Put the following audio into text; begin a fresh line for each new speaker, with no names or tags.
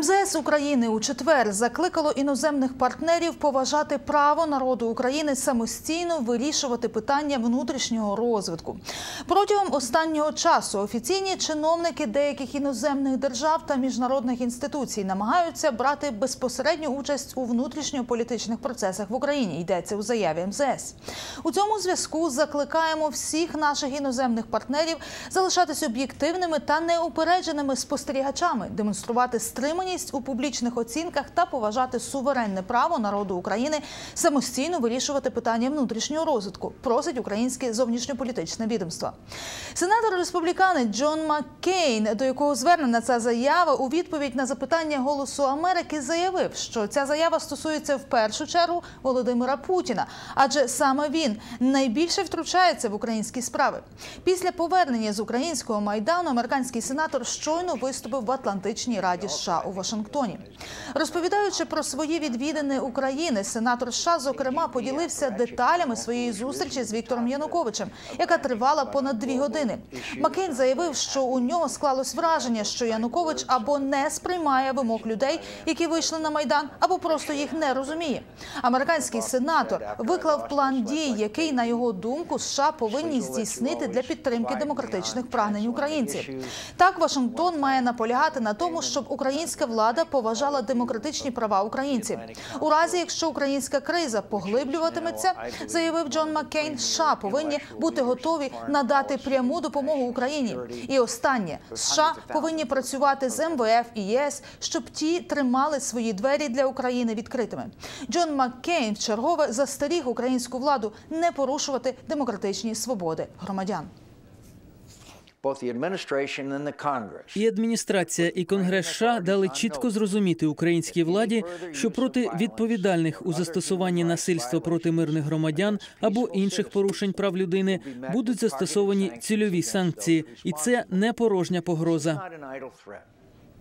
МЗС України у четвер закликало іноземних партнерів поважати право народу України самостійно вирішувати питання внутрішнього розвитку. Протягом останнього часу офіційні чиновники деяких іноземних держав та міжнародних інституцій намагаються брати безпосередню участь у внутрішньополітичних процесах в Україні. Йдеться у заяві МЗС. У цьому зв'язку закликаємо всіх наших іноземних партнерів залишатись об'єктивними та неупередженими спостерігачами, демонструвати стриманість у публічних оцінках та поважати суверенне право народу України самостійно вирішувати питання внутрішнього розвитку. Просить українське зовнішньополітичне відомство. Сенатор республіканець Джон Маккейн, до якого звернена ця заява, у відповідь на запитання Голосу Америки заявив, що ця заява стосується в першу чергу Володимира Путіна, адже саме він найбільше втручається в українські справи. Після повернення з українського майдану американський сенатор щойно виступив в Атлантичній раді США у Вашингтоні. Розповідаючи про свої відвідини України, сенатор США зокрема поділився деталями своєї зустрічі з Віктором Януковичем, яка тривала понад дві години. Маккейн заявив, що у нього склалось враження, що Янукович або не сприймає вимог людей, які вийшли на майдан, або просто їх не розуміє. Американський сенатор виклав план дій, який, на його думку, США повинні здійснити для підтримки демократичних прагнень українців. Так, Вашингтон має наполягати на тому, щоб українська влада поважала демократичні права українців. У разі, якщо українська криза поглиблюватиметься, заявив Джон Маккейн, США повинні бути готові надати пряму допомогу Україні. І останнє США повинні працювати з МВФ і ЄС, щоб ті тримали свої двері для України відкритими. Джон Маккейн вчергове застеріг українську владу не порушувати демократичні свободи громадян.
І адміністрація і Конгрес США дали чітко зрозуміти українській владі, що проти відповідальних у застосуванні насильства проти мирних громадян або інших порушень прав людини будуть застосовані цільові санкції, і це не порожня погроза.